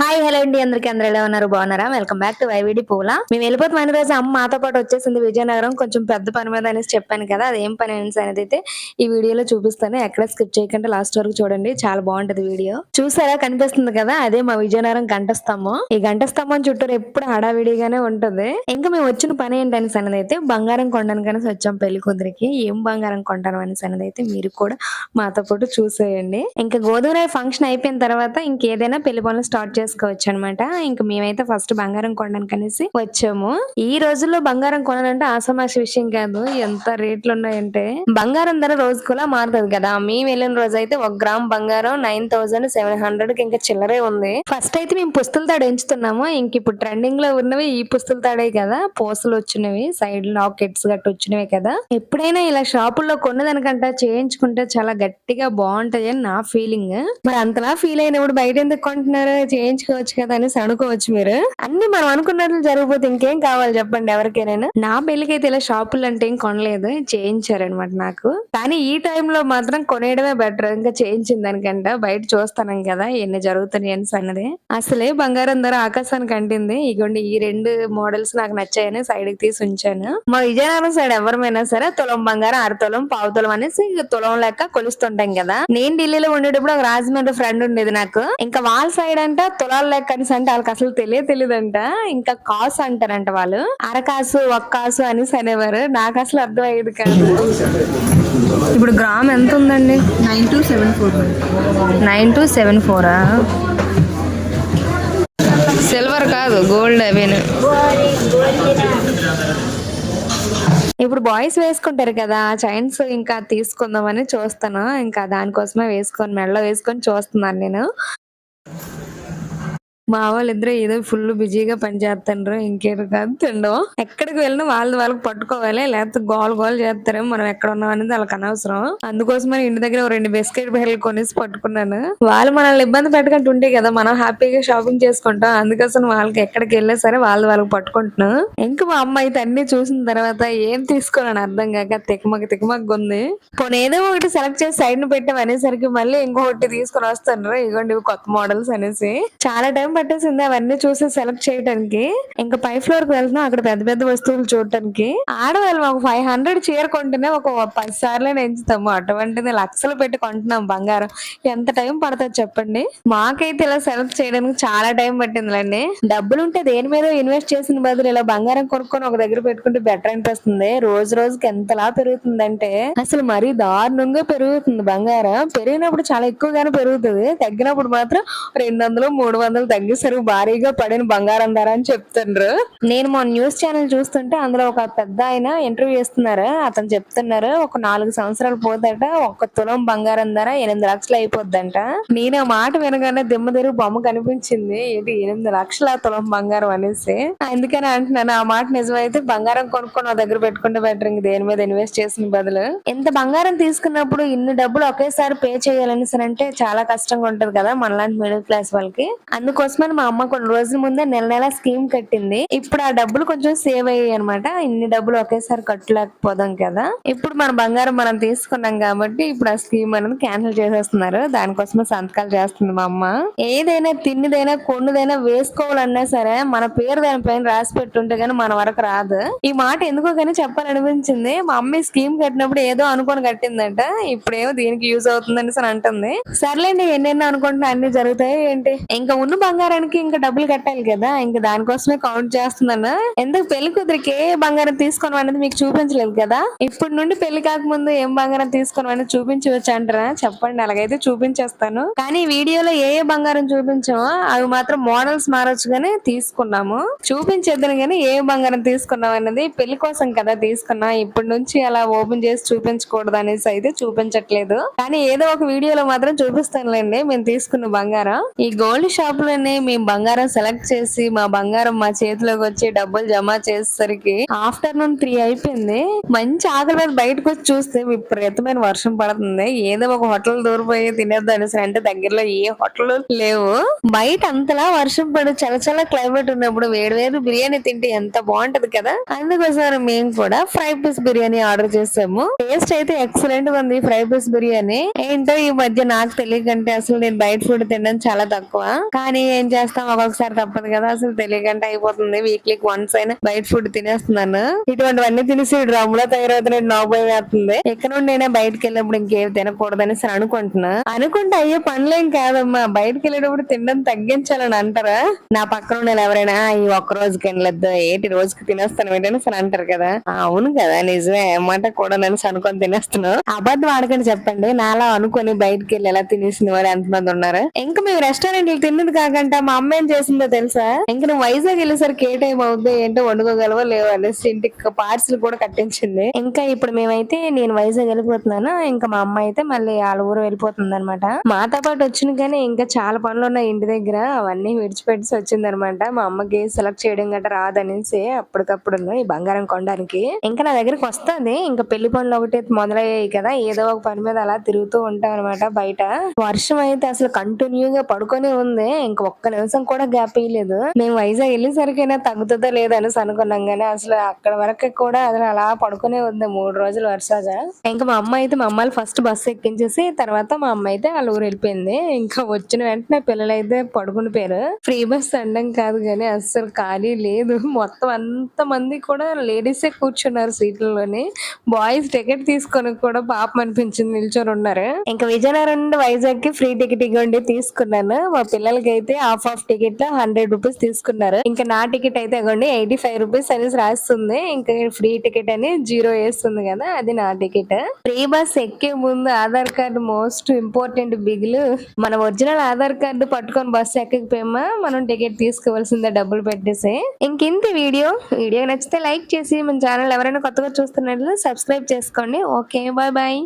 Hi hello అండి. అందరికి అందరూ ఎలా ఉన్నారు? బాగున్నారా? వెల్కమ్ బ్యాక్ టు వైవిడి పూల మేము వెళ్ళిపోతాం రోజు అమ్మ మాతో పాటు వచ్చేసింది విజయనగరం. కొంచెం పెద్ద పని మీద అనేసి చెప్పాను కదా అది ఏం పని అనేసి అనేది అయితే ఈ వీడియోలో చూపిస్తాను. ఎక్కడ స్కిప్ చేయకుండా లాస్ట్ వరకు చూడండి. చాలా బాగుంటది వీడియో. చూసారా? కనిపిస్తుంది కదా? అదే మా విజయనగరం గంటస్తంభం ఈ గంట స్తంభం చుట్టూరు ఎప్పుడు హడావిడిగానే ఉంటుంది. ఇంకా మేము వచ్చిన పని ఏంటనేసి అనేది అయితే బంగారం కొండను కనేసి వచ్చాం పెళ్ళి కూతురికి. ఏం బంగారం కొంటాను అనేసి అనేది అయితే మీరు కూడా మాతో పాటు చూసేయండి. ఇంకా గోధుమ ఫంక్షన్ అయిపోయిన తర్వాత ఇంకేదైనా పెళ్ళి పనులు స్టార్ట్ చేసుకోవచ్చు అనమాట ఇంకా మేమైతే ఫస్ట్ బంగారం కొనడానికి అనేసి వచ్చాము. ఈ రోజుల్లో బంగారం కొనాలంటే ఆసమాష విషయం కాదు. ఎంత రేట్లు ఉన్నాయంటే బంగారం ధర రోజుకులా మారుతుంది కదా. మేము వెళ్ళిన రోజు అయితే ఒక గ్రామ్ బంగారం నైన్ థౌసండ్ సెవెన్ హండ్రెడ్కి ఇంకా చిల్లరే ఉంది. ఫస్ట్ అయితే మేము పుస్తల తాడు ఎంచుతున్నాము. ఇంక ఇప్పుడు ట్రెండింగ్లో ఉన్నవి ఈ పుస్తల తాడే కదా. పోసలు వచ్చినవి సైడ్ లాకెట్స్ గట్టు వచ్చినవి కదా. ఎప్పుడైనా ఇలా షాపుల్లో కొన్నదానికంట చేయించుకుంటే చాలా గట్టిగా బాగుంటాయి అని నా ఫీలింగ్. మరి అంతలా ఫీల్ అయినప్పుడు బయట ఎందుకు కొంటున్నారు? చేయించు చేయించుకోవచ్చు కదా అని అనుకోవచ్చు మీరు. అన్ని మనం అనుకున్నట్లు జరిగిపోతే ఇంకేం కావాలి చెప్పండి ఎవరికైనా? నా పెళ్ళికి అయితే ఇలా షాపులు అంటే ఏం కొనలేదు చేయించారనమాట నాకు. కానీ ఈ టైంలో మాత్రం కొనేయడమే బెటర్. ఇంకా చేయించిన దానికంట బయట చూస్తాను కదా ఎన్ని జరుగుతున్నాయి అని అన్నది. అసలే బంగారం ధర ఆకాశానికి అంటింది. ఇగోండి ఈ రెండు మోడల్స్ నాకు నచ్చాయని సైడ్కి తీసి ఉంచాను. మా విజయనగరం సైడ్ ఎవరమైనా సరే తులం బంగారం అరతులం పావు తులం అనేసి తులం లెక్క కొలుస్తుంటాం కదా. నేను ఢిల్లీలో ఉండేటప్పుడు ఒక రాజమండ్రి ఫ్రెండ్ ఉండేది నాకు. ఇంకా వాళ్ళ సైడ్ అంటే తులాల లెక్క అనేసి అంటే వాళ్ళకి అసలు తెలియ తెలియదంట ఇంకా కాసు అంటారంట వాళ్ళు. అరకాసు ఒక్కాసు అనేసి అనేవారు నాకు అసలు అర్థం అయ్యేది కాదు. ఇప్పుడు గ్రామ్ ఎంత ఉందండి? Nine two seven four. Nine two seven ఫోరా? Silver కాదు గోల్డ్ అవేను ఇప్పుడు బాయ్స్ వేసుకుంటారు కదా చైన్స్ ఇంకా తీసుకుందామని చూస్తాను. ఇంకా దానికోసమే వేసుకొని మెడలో వేసుకొని చూస్తున్నాను నేను. మా వాళ్ళిద్దరూ ఏదో ఫుల్ బిజీగా పని చేస్తుండ్రు ఇంకేదో కాదు తిండం. ఎక్కడికి వెళ్ళినా వాళ్ళు వాళ్ళకి పట్టుకోవాలి లేకపోతే గోల్ గోల్ చేస్తారు మనం ఎక్కడ ఉన్నాం అనేది వాళ్ళకి అనవసరం. అందుకోసమని ఇంటి దగ్గర రెండు బిస్కెట్ బిహలు కొనేసి పట్టుకున్నాను. వాళ్ళు మనల్ని ఇబ్బంది పెట్టకుండా ఉంటే కదా మనం హ్యాపీగా షాపింగ్ చేసుకుంటాం. అందుకోసం వాళ్ళకి ఎక్కడికి వెళ్ళా సరే వాళ్ళు వాళ్ళకి పట్టుకుంటున్నాం ఇంకా మా అమ్మ అయితే అన్ని చూసిన తర్వాత ఏం తీసుకోవాలని అర్థం కాక తికమక తికమక ఉంది. పోనీ ఏదో ఒకటి సెలెక్ట్ చేసి సైడ్ను పెట్టాం అనేసరికి మళ్ళీ ఇంకొకటి తీసుకొని వస్తాను ఇగోండి కొత్త మోడల్స్ అనేసి. చాలా టైం పట్టేసింది. అవన్నీ చూసి సెలెక్ట్ చేయడానికి ఇంకా పై ఫ్లోర్కి వెళ్తున్నాం. అక్కడ పెద్ద పెద్ద వస్తువులు చూడటానికి. ఆడవాళ్ళు మాకు ఫైవ్ హండ్రెడ్ చీర కొంటేనే ఒక పది సార్లు ఎంచుతాము అటువంటిది లక్షలు పెట్టి కొంటున్నాం బంగారం. ఎంత టైం పడుతుంది చెప్పండి? మాకైతే ఇలా సెలెక్ట్ చేయడానికి చాలా టైం పట్టిందిలేండి. డబ్బులు ఉంటే దేని మీద ఇన్వెస్ట్ చేసిన బదులు ఇలా బంగారం కొనుక్కొని ఒక దగ్గర పెట్టుకుంటే బెటర్ అనిపిస్తుంది. రోజు రోజుకి ఎంతలా పెరుగుతుందంటే అసలు మరీ దారుణంగా పెరుగుతుంది బంగారం. పెరిగినప్పుడు చాలా ఎక్కువగానే పెరుగుతుంది. తగ్గినప్పుడు మాత్రం రెండు వందలు మూడు వందలు తగ్గేసరికి భారీగా పడిన బంగారం ధర అని చెప్తుండ్రు. నేను మొన్న న్యూస్ ఛానల్ చూస్తుంటే అందులో ఒక పెద్ద ఆయన ఇంటర్వ్యూ చేస్తున్నారు. అతను చెప్తున్నారు ఒక నాలుగు సంవత్సరాలు పోతట ఒక తులం బంగారం ధర ఎనిమిది లక్షలు అయిపోద్దంట. నేను ఆ మాట వినగానే దిమ్మ బొమ్మ కనిపించింది. ఏంటి ఎనిమిది లక్షల తులం బంగారం అనేసి. అందుకని అంటున్నాను ఆ మాట నిజమైతే బంగారం కొనుక్కొని నా దగ్గర పెట్టుకుంటే బెటర్ ఇంక దేని మీద ఇన్వెస్ట్ చేసిన బదులు. ఇంత బంగారం తీసుకున్నప్పుడు ఇన్ని డబ్బులు ఒకేసారి పే చేయాలని అంటే చాలా కష్టంగా ఉంటది కదా మనలాంటి మిడిల్ క్లాస్ వాళ్ళకి. అందుకోసం అందుకోసమని మా అమ్మ కొన్ని రోజుల ముందే నెల నెల స్కీమ్ కట్టింది. ఇప్పుడు ఆ డబ్బులు కొంచెం సేవ్ అయ్యాయి అనమాట ఇన్ని డబ్బులు ఒకేసారి కట్టలేకపోదాం కదా. ఇప్పుడు మన బంగారం మనం తీసుకున్నాం కాబట్టి ఇప్పుడు ఆ స్కీమ్ అనేది క్యాన్సిల్ చేసేస్తున్నారు. దానికోసమే సంతకాలు చేస్తుంది మా అమ్మ. ఏదైనా తిన్నదైనా కొన్నదైనా వేసుకోవాలన్నా సరే మన పేరు దానిపైన రాసి పెట్టుంటే గానీ మన వరకు రాదు. ఈ మాట ఎందుకో కానీ చెప్పాలనిపించింది. మా అమ్మ ఈ స్కీమ్ కట్టినప్పుడు ఏదో అనుకొని కట్టిందంట. ఇప్పుడేమో దీనికి యూజ్ అవుతుందని అని అంటుంది. సర్లేండి ఎన్నెన్నో అనుకుంటున్నా అన్ని జరుగుతాయి ఏంటి? ఇంకా ఉన్న బంగారానికి ఇంకా డబ్బులు కట్టాలి కదా ఇంకా దానికోసమే కౌంట్ చేస్తున్నాను. ఎందుకు పెళ్ళి కుదిరికి ఏ బంగారం తీసుకోను అనేది మీకు చూపించలేదు కదా? ఇప్పుడు నుండి పెళ్ళి కాకముందు ఏం బంగారం తీసుకోను అనేది చూపించవచ్చు అంటారా? చెప్పండి అలాగైతే చూపించేస్తాను. కానీ వీడియోలో ఏ ఏ బంగారం చూపించామో అవి మాత్రం మోడల్స్ మారొచ్చు గానీ తీసుకున్నాము. చూపించేద్దాను కానీ ఏ బంగారం తీసుకున్నాం అనేది పెళ్ళి కోసం కదా తీసుకున్నా. ఇప్పటి నుంచి అలా ఓపెన్ చేసి చూపించకూడదు అనేసి అయితే చూపించట్లేదు. కానీ ఏదో ఒక వీడియోలో మాత్రం చూపిస్తానులేండి మేము తీసుకున్న బంగారం. ఈ గోల్డ్ షాప్లోనే మేము బంగారం సెలెక్ట్ చేసి మా బంగారం మా చేతిలోకి వచ్చి డబ్బులు జమ చేసేసరికి ఆఫ్టర్నూన్ త్రీ అయిపోయింది. మంచి ఆకలి మీద బయటకు వచ్చి చూస్తే విపరీతమైన వర్షం పడుతుంది. ఏదో ఒక హోటల్ దూరిపోయి తినేద్దాం అనేసి అంటే దగ్గరలో ఏ హోటల్ లేవు. బయట అంతలా వర్షం పడి చాలా చాలా క్లైమేట్ ఉన్నప్పుడు వేడి వేడి బిర్యానీ తింటే ఎంత బాగుంటది కదా? అందుకోసం మేము కూడా ఫ్రై పీస్ బిర్యానీ ఆర్డర్ చేసాము. టేస్ట్ అయితే ఎక్సలెంట్ ఉంది ఫ్రై పీస్ బిర్యానీ. ఏంటో ఈ మధ్య నాకు తెలియకంటే అసలు నేను బయట ఫుడ్ తినడం చాలా తక్కువ. కానీ ఏం చేస్తాం? ఒక్కొక్కసారి తప్పదు కదా. అసలు తెలియకుండా అయిపోతుంది. వీక్లీ వన్స్ అయినా బయట ఫుడ్ తినేస్తున్నాను. ఇటువంటివన్నీ తినేసి డ్రమ్లో తయారవుతున్నాయి. నాకు భయం వేస్తుంది. ఇక్కడ నుండి అయినా బయటకు వెళ్ళినప్పుడు ఇంకేం తినకూడదని సరే అనుకుంటున్నా. అనుకుంటే అయ్యే పనులేం కాదమ్మా. బయటకు వెళ్ళేటప్పుడు తినడం తగ్గించాలని అంటారా? నా పక్కన ఉన్న ఎవరైనా ఈ ఒక్క రోజుకి వెళ్ళొద్దు ఏంటి రోజుకి తినేస్తాను ఏంటని సరే అంటారు కదా. అవును కదా నిజమే. ఏమాట కూడా నేను అనుకొని తినేస్తున్నాను అబద్ధం ఆడకండి చెప్పండి. నాలా అనుకొని బయటకు వెళ్ళి ఎలా తినేసిన వాళ్ళు ఎంతమంది ఉన్నారు? ఇంకా మేము రెస్టారెంట్ తిన్నది కాకుండా. మా అమ్మ ఏం చేసిందో తెలుసా? ఇంకా నువ్వు వైజాగ్ వెళ్ళేసరికి ఏ టైం అవుతుంది ఏంటో వండుకోగలవో లేవో అనేసి ఇంటికి పార్సిల్ కూడా కట్టించింది. ఇంకా ఇప్పుడు మేమైతే నేను వైజాగ్ వెళ్ళిపోతున్నాను ఇంకా మా అమ్మ అయితే మళ్ళీ వాళ్ళ ఊరు వెళ్ళిపోతుంది అనమాట మాతో పాటు వచ్చిన కానీ ఇంకా చాలా పనులు ఉన్నాయి ఇంటి దగ్గర అవన్నీ విడిచిపెట్టి వచ్చింది అనమాట మా అమ్మకి సెలెక్ట్ చేయడం గట్రా రాదనేసి అప్పటికప్పుడు ఈ బంగారం కొనడానికి. ఇంకా నా దగ్గరికి వస్తుంది. ఇంకా పెళ్ళి పనులు ఒకటి మొదలయ్యాయి కదా ఏదో ఒక పని మీద అలా తిరుగుతూ ఉంటాం అనమాట బయట. వర్షం అయితే అసలు కంటిన్యూగా పడుకొని ఉంది. ఇంకా ఒక్క నిమిషం కూడా గ్యాప్ ఇయ్యలేదు. మేము వైజాగ్ వెళ్ళేసరికైనా తగ్గుతుందో లేదో అనేసి అనుకున్నాం కానీ అసలు అక్కడ వరకు కూడా అది అలా పడుకునే ఉంది మూడు రోజులు వర్షాజ ఇంకా మా అమ్మ అయితే మా అమ్మాయిలు ఫస్ట్ బస్సు ఎక్కించేసి తర్వాత మా అమ్మ అయితే వాళ్ళ ఊరు వెళ్ళిపోయింది. ఇంకా వచ్చిన వెంటనే పిల్లలు అయితే పడుకుని పేరు ఫ్రీ బస్ అండం కాదు కానీ అస్సలు ఖాళీ లేదు. మొత్తం అంత మంది కూడా లేడీసే కూర్చున్నారు సీట్లలోని. బాయ్స్ టికెట్ తీసుకొని కూడా పాపం అనిపించింది నిల్చొని ఉన్నారు. ఇంకా విజయనగరం వైజాగ్కి ఫ్రీ టికెట్ ఇవ్వండి తీసుకున్నాను. మా పిల్లలకి అయితే హాఫ్ ఆఫ్ టికెట్లో హండ్రెడ్ రూపీస్ తీసుకున్నారు. ఇంకా నా టికెట్ అయితే ఇవ్వండి ఎయిటీ ఫైవ్ రూపీస్ అనేసి రాస్తుంది. ఇంకా ఫ్రీ టికెట్ అని జీరో వేస్తుంది కదా అది నా టికెట్ ఫ్రీ బస్ ఎక్కే ముందు ఆధార్ కార్డు మోస్ట్ ఇంపార్టెంట్ బిగులు. మన ఒరిజినల్ ఆధార్ కార్డు పట్టుకొని బస్ ఎక్కకపోయామా మనం టికెట్ తీసుకోవాల్సిందే డబ్బులు పెట్టేసి. ఇంకింత వీడియో. వీడియో నచ్చితే లైక్ చేసి మన ఛానల్ ఎవరైనా కొత్తగా చూస్తున్నట్లు సబ్స్క్రైబ్ చేసుకోండి. Okay bye bye